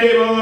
தேவனடி போற்றி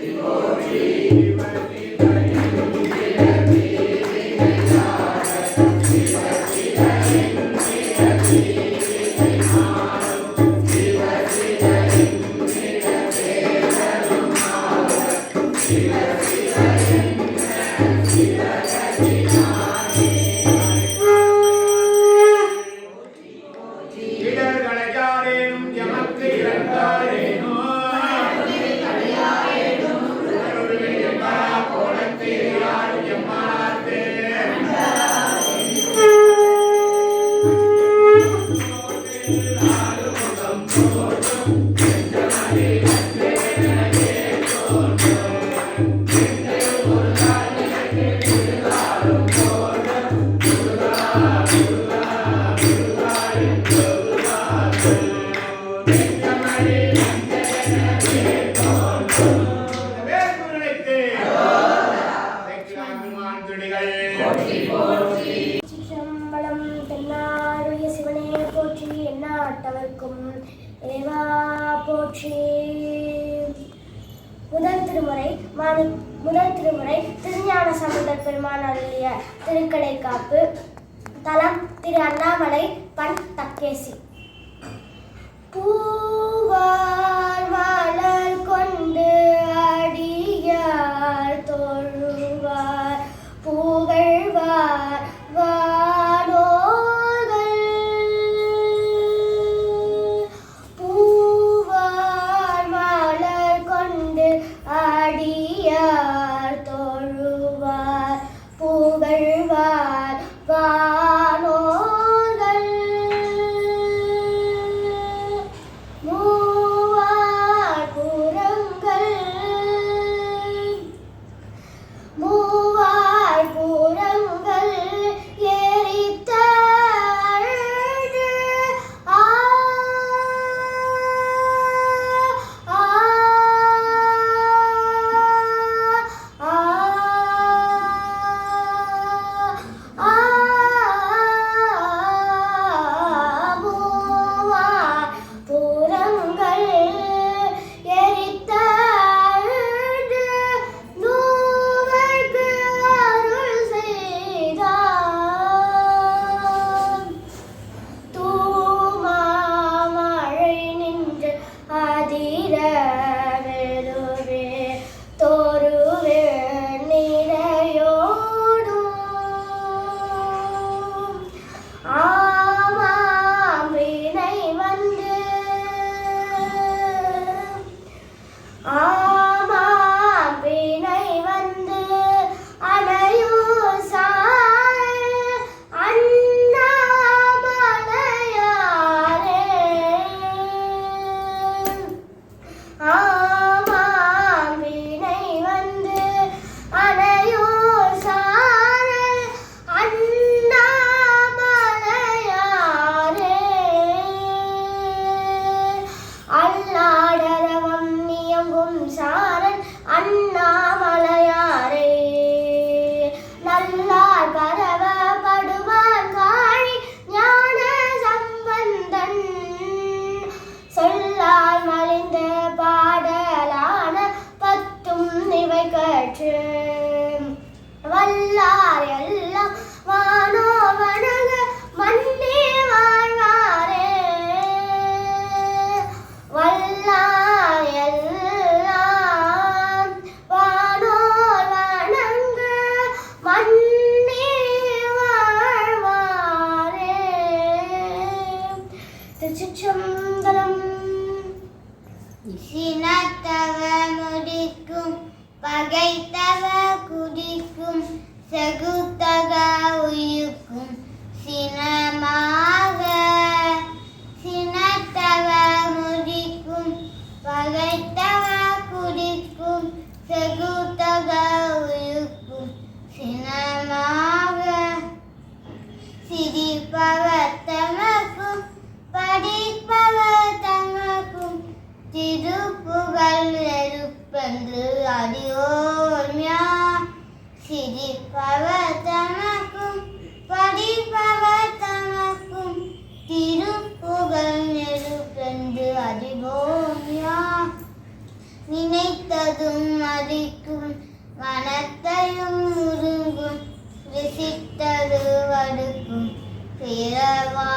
Devotee, போற்றி என்ன முதல் திருமுறை முதல் திருமுறை திருஞான சம்பந்தர் பெருமான் அருளிய திருக்கடை காப்பு தலம் திரு அண்ணாமலை பண் தக்கேசி. பூவார் மலர் கொண்டு அடியார் தோல் மதிக்கும் வனத்தையும் முருங்கும் விசித்தது வடுக்கும் பிறவா